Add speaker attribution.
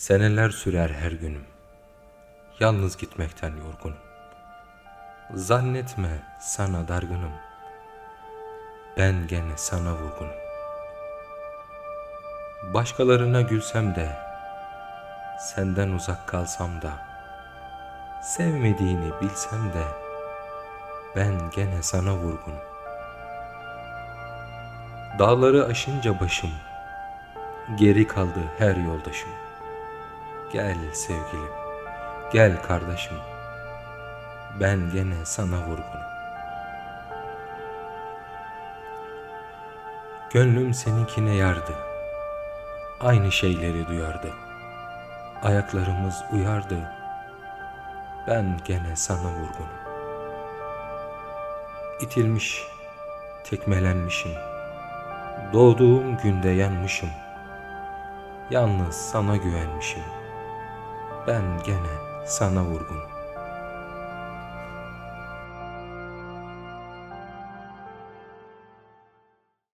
Speaker 1: Seneler sürer her günüm. Yalnız gitmekten yorgunum. Zannetme sana dargınım. Ben gene sana vurgunum. Başkalarına gülsem de, senden uzak kalsam da, sevmediğini bilsem de, ben gene sana vurgunum. Dağları aşınca başım, geri kaldı her yoldaşım. Gel sevgilim, gel kardeşim. Ben gene sana vurgunum. Gönlüm seninkine yardı. Aynı şeyleri duyardı. Ayaklarımız uyardı. Ben gene sana vurgunum. İtilmiş, tekmelenmişim. Doğduğum günde yanmışım. Yalnız sana güvenmişim. Ben gene sana vurgunum.